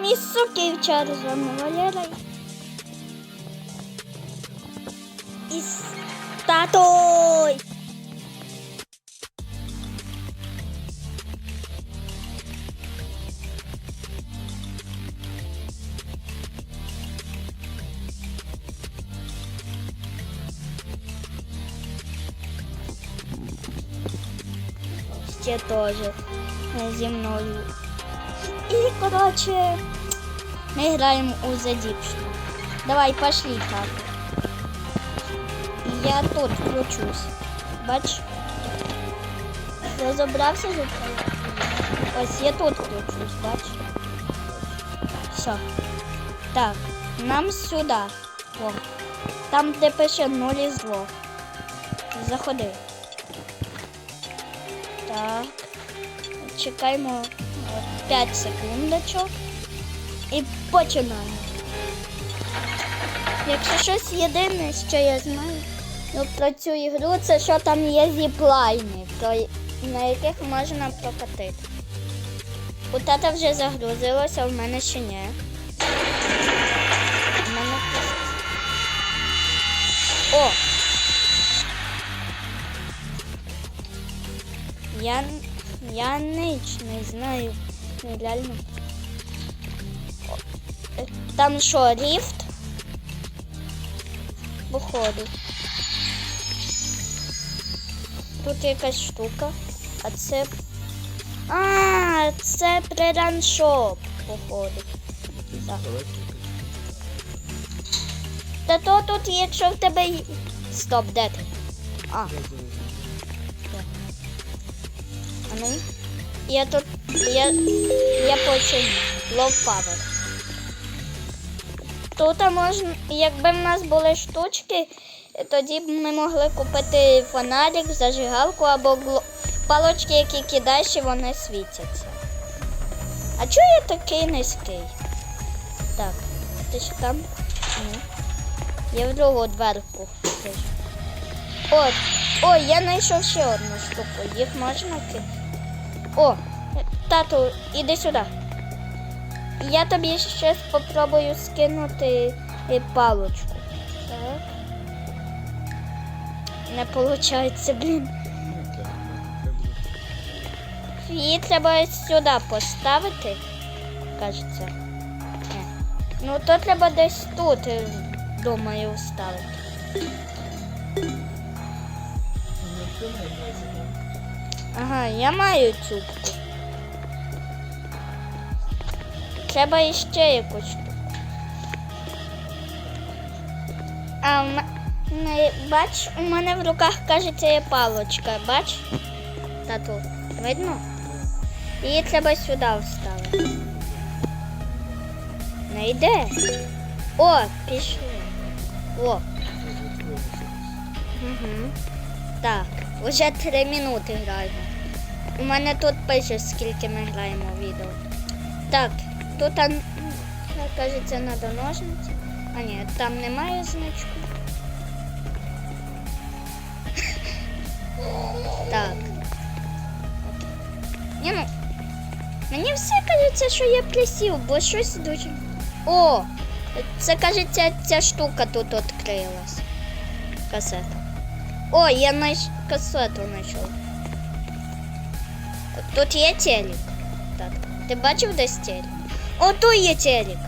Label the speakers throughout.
Speaker 1: мій суків Чарльзом Валера. І з статуй. Ще теж зі мною. І, коротше, ми граємо у The Deeption. Давай, пошли так. Я тут включусь. Бач? Розібрався з Україною? Ось я тут включусь, бач? Все. Так, нам сюди. О. Там, де пише 0 із 2. Заходи. Так. Чекаємо 5 секундочок. І починаємо. Якщо щось єдине, що я знаю ну, про цю ігру, це що там є зіплайни, на яких можна прокатити. У тата вже загрузилося, в мене ще ні. У мене О! Я, я ніч не знаю. Ну, реально. Там що, ліфт? Походу. Тут якась штука. А це. А, це прераншоп, походу. Так. Та то тут, якщо в тебе. Стоп, де ти? А. А ну. Я тут. Я. Я починю. Love Power. Тут можна, якби в нас були штучки, тоді б ми могли купити фонарик, зажигалку або гло- палочки, які кидаєш, і вони світяться. А чого я такий низький? Так, ти ж там? Ні. Я в другу дверку. теж. О, ой, я знайшов ще одну штуку. Їх можна кидати? О, тату, іди сюди. Я тобі ще спробую скинути е, палочку. Так. Не виходить, блін. Її треба сюди поставити, кажеться. Ні. Ну то треба десь тут, е, думаю, ставити. Ага, я маю цюбку. Треба іще якусь штуку. А не, бач, у мене в руках, кажеться, є палочка. Бач? Тату, видно? Її треба сюди вставити. Не йде. О, пішли. О. Угу. Так, уже три минути граємо. У мене тут пише, скільки ми граємо відео. Так, тут ан- кажеться надо ножниці. А ні, там немає значку. Так. Ні, ну. Мені все кажеться, що я присів, бо щось дуже. О! Це кажеться, ця штука тут відкрилась. Касета. О, я найш... касету знайшов. Тут є телек. Так. Ти бачив десь телек? О, тут є телек.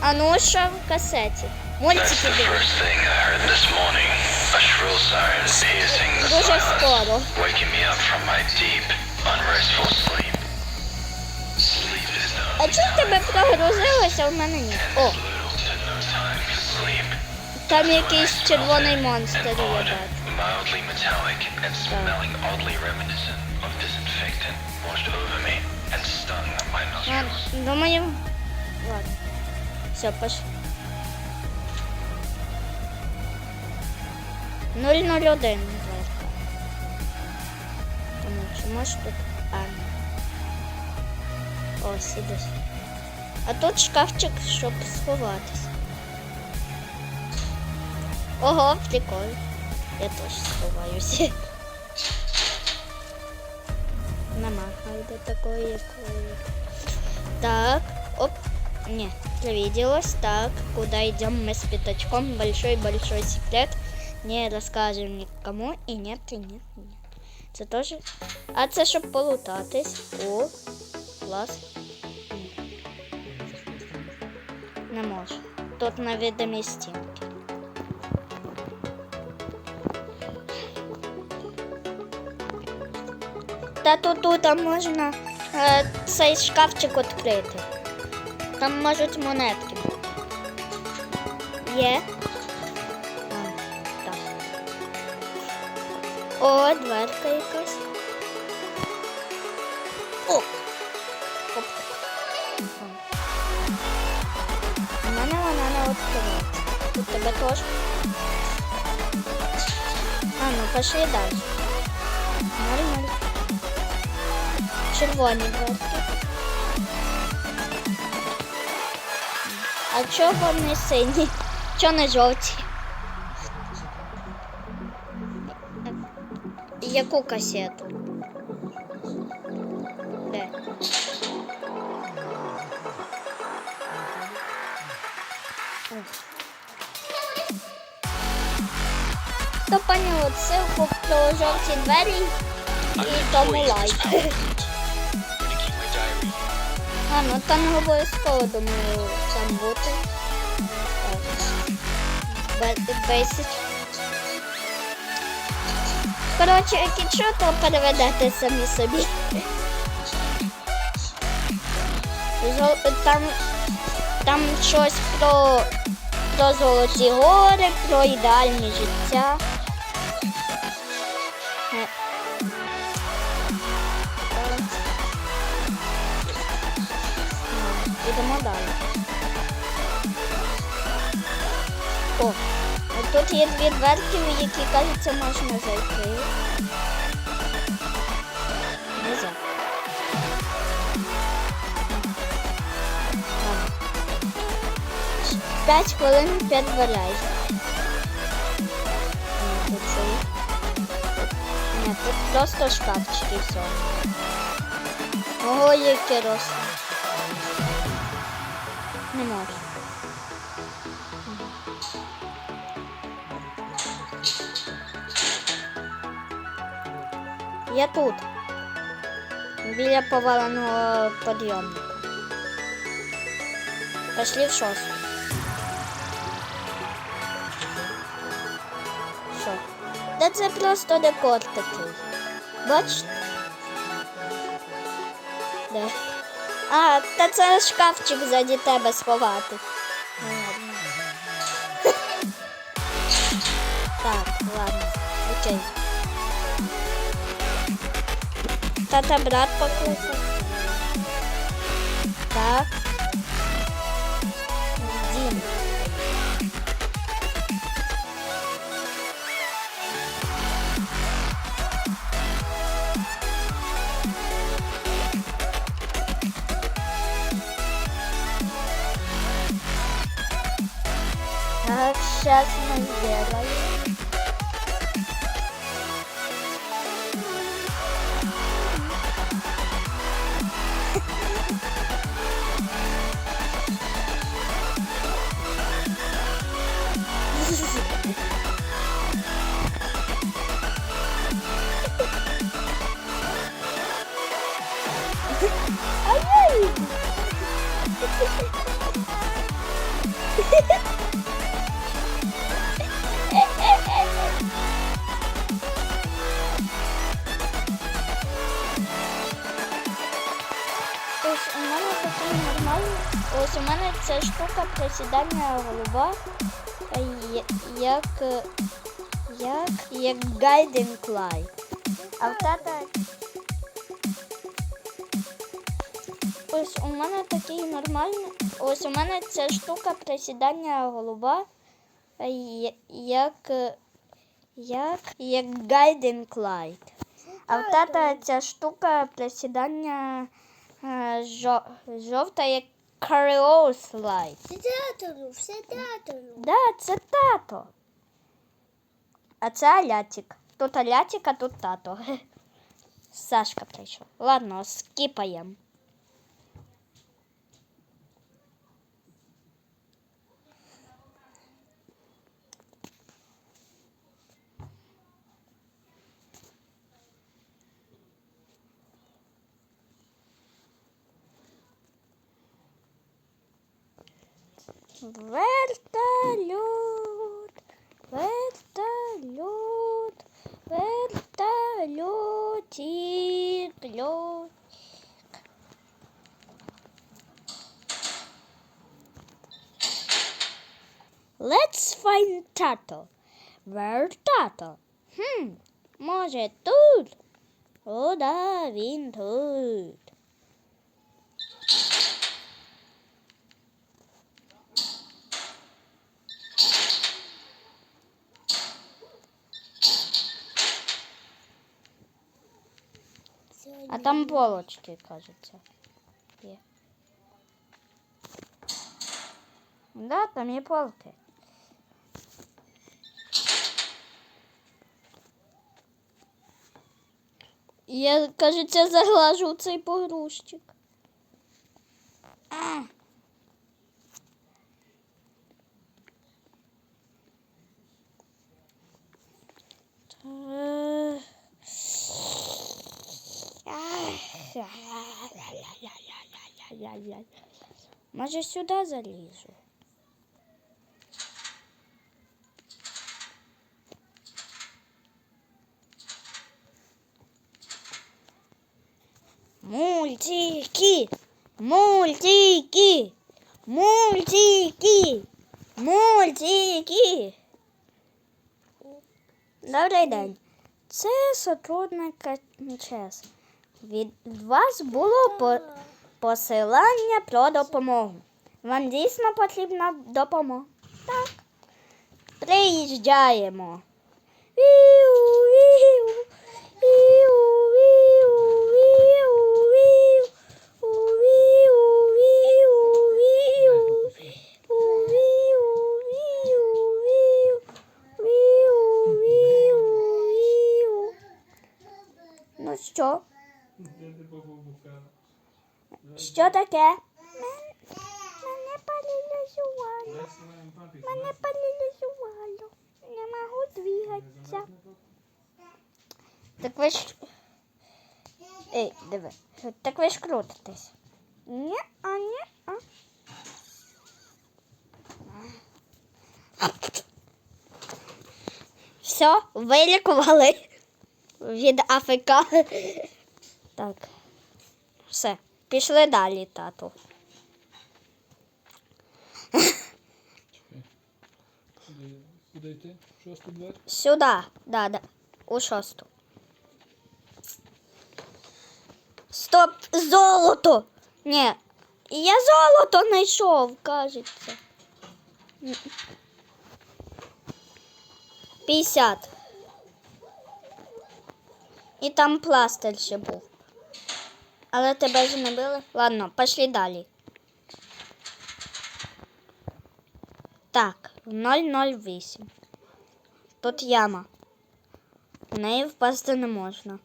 Speaker 1: А ну що в касеті? Мультики дивись. Дуже скоро. А чому в тебе прогрузилося, а в мене ні? О, там якийсь червоний монстр,
Speaker 2: odd,
Speaker 1: бачу.
Speaker 2: mildly metallic and smelling oddly reminiscent of disinfectant washed over
Speaker 1: Ладно, думаю. Ладно. Все, пошли. 001 дверка. Ну, чи може тут? А. О, сіди. А тут шкафчик, щоб сховатися. Ого, прикольно. Я теж сховаюся. Нема гайди такої, якої. Так, оп. Не, привиделось. Так, куда идем мы с пятачком? Большой-большой секрет. Не расскажем никому. И нет, и нет, и нет. Це теж. А це щоб полутатись. О, клас. Не можу. Тут невидимі стінки. Та тут, тут можна е, цей шкафчик відкрити. Там можуть монетки. бути. Є. А, так. О, дверка якась. О! Оп. О. У мене вона не відкривається. У тебе теж. А, ну пошли далі. Нормально. Червоні дверки. А чого не сині? Чого не жовті? Яку касету? Де? Хто поняв ссылку про жовті двері і тому лайк. А, ну там обов'язково, думаю, там бути. Так. Бе- Basic. Коротше, якщо то переведете самі собі. Там, там щось про, про золоті гори, про ідеальне життя. О, а тут є дві дверки, які, кажеться, можна зайти. П'ять хвилин, п'ять дверей. Ні, тут просто шкафчик і все. Ого, яке росло. Я тут. Біля поваленого підйомника. Пошли в шосту. Що? Та це просто декор такий. Бачите? Де? А, та це шкафчик ззаді тебе сховати. Так, ладно. Окей. Тата брат покликав. Так. Дім. Так, сейчас мы сделаем. Ось у мене ця штука присідання голуба, е, як, е, як, як guiding light. А в тата Ось у мене такий нормальний. Ось у мене ця штука присідання голуба, е, як, як, як guiding light. А в тата ця штука присідання жо- жовта, як Carlos Light.
Speaker 3: Це тато, все тато.
Speaker 1: Да, це тато. А це Алятик. Тут Алятик, а тут тато. Сашка прийшов. Ладно, скіпаємо. Вертольот. Вертольот. Вертольотик. льот. Let's find Tato. Where Tato? Хм, може тут? О, да, він тут. Там полочки, кажется. Є. Да, там є полки. Я, кажется, заглажу цей погрузчик. Може сюди залізу? Мультики! Мультики! Мультики! Мультики! Добрий день. Це сотрудник ЧС. Від вас було по... посилання про допомогу. Вам дійсно потрібна допомога? Так. Приїжджаємо. Ну що? Що таке? Мене паралізувало. Мене паралізувало. Не можу двигатися. Так ви ж. Ей, диви. Так ви ж крутитесь. Ні, а ні, а. Все, вилікували від АФК. Так. Все, пішли далі, тату.
Speaker 4: Куди, куди йти? Шосту двері?
Speaker 1: Сюди, да, да, у шосту. Стоп, золото! Ні, я золото знайшов, кажеться. М. 50. І там пластир ще був. Але тебе ж не били? Ладно, пішли далі. Так, 008. Тут яма. В неї впасти не можна.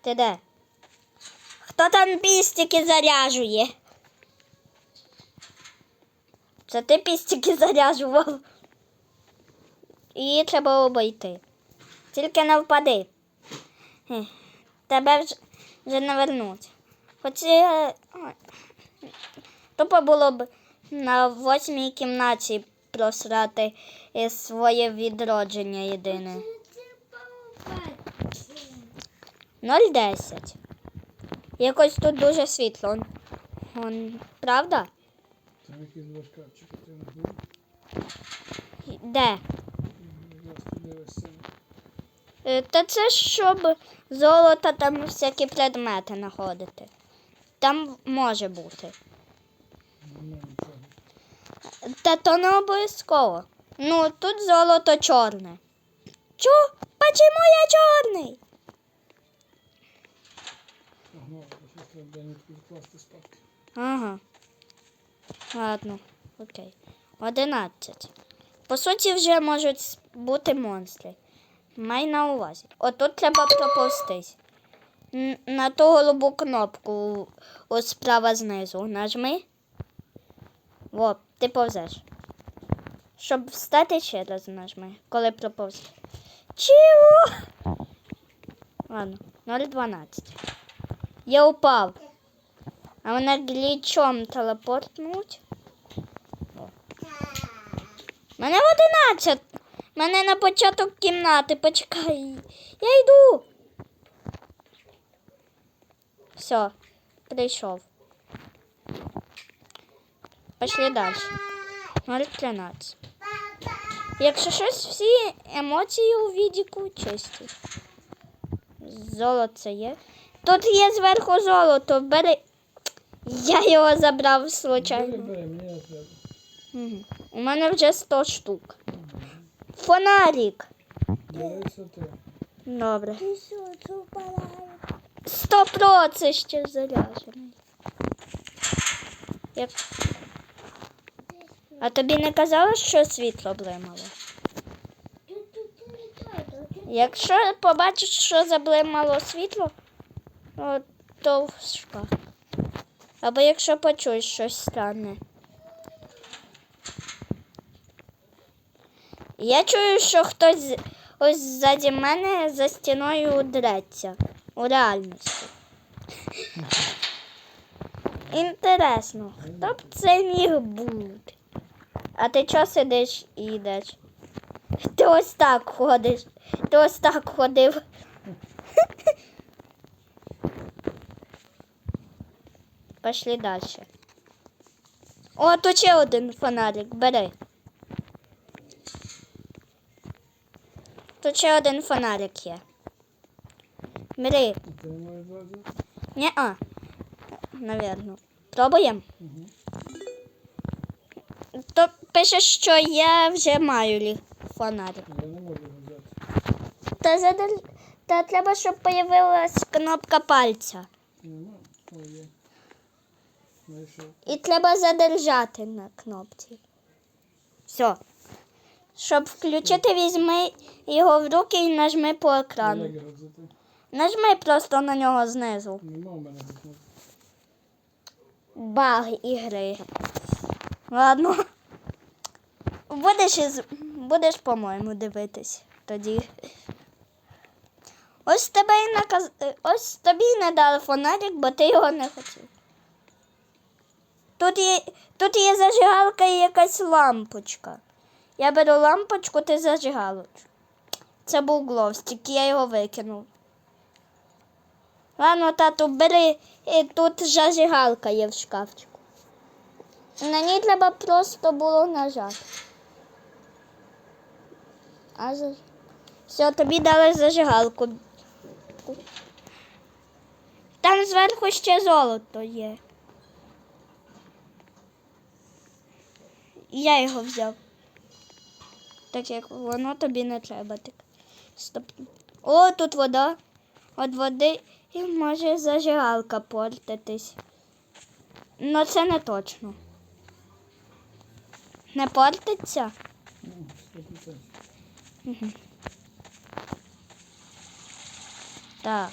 Speaker 1: Ти де? Хто там пістики заряджує? Це ти пістики заряджував. Її треба обійти. Тільки не впади. Тебе вже, вже не вернуть. Хоч е, тупо було б на восьмій кімнаті просрати е, своє відродження єдине. 0,10. Якось тут дуже світло. Он, правда?
Speaker 4: Там якісь два шкафчики?
Speaker 1: Де? Е, Та це щоб золото там всякі предмети знаходити. Там може бути. Та то не обов'язково. Ну, тут золото чорне. Чо? Почему я чорний?
Speaker 4: Ага.
Speaker 1: Ладно, окей. Одинадцять. По суті, вже можуть бути монстри. Май на увазі. Отут треба проповстись. На ту голубу кнопку ось справа знизу. Нажми. Во, ти повзеш. Щоб встати ще раз нажми, коли проповзеш. Чого? Ладно, 0,12. Я упав. А мене глічом телепортнуть. Мене в 11. Мене на початок кімнати. Почекай. Я йду. Все, прийшов. Пішли далі. 013. Якщо щось, всі емоції у відіку чисті. Золото є. Тут є зверху золото. Бери. Я його забрав случайно.
Speaker 4: треба.
Speaker 1: У мене вже 100 штук. Фонарик. Добре.
Speaker 3: Ти що, чупала?
Speaker 1: 100 про це ще заряджений. Як... А тобі не казали, що світло блимало? Якщо побачиш, що заблимало світло, то в шпах. Або якщо почуєш щось странне. Я чую, що хтось ось ззаді мене за стіною дреться у реальності. Інтересно, хто б це міг бути? А ти чого сидиш і йдеш? Ти ось так ходиш. Ти ось так ходив. Пішли далі. О, тут ще один фонарик, бери. Тут ще один фонарик є. Бери.
Speaker 4: Не?
Speaker 1: Ні-а. Навірно. Пробуємо.
Speaker 4: Угу.
Speaker 1: То пише, що я вже маю лі фонарик.
Speaker 4: Я не можу взяти.
Speaker 1: Та, задер... Та треба, щоб появилась кнопка пальця.
Speaker 4: Нема? О,
Speaker 1: І треба задержати на кнопці. Все. Щоб включити, візьми його в руки і нажми по екрану. Нажми просто на нього знизу. Баг ігри. Ладно. Будеш, із... Будеш по-моєму, дивитись тоді. Ось тебе і наказ... Ось тобі й не дали фонарик, бо ти його не хотів. Тут є, тут є зажигалка і якась лампочка. Я беру лампочку, ти зажигалочку. Це був гловстик, я його викинув. Ладно, тату, бери, і тут зажигалка є в шкафчику. На ній треба просто було нажати. А. Все, тобі дали зажигалку. Там зверху ще золото є. Я його взяв. Так як воно тобі не треба. Так. Стоп. О, тут вода. От води і може зажигалка портитись. Ну це не точно. Не портиться?
Speaker 4: 100%.
Speaker 1: Так.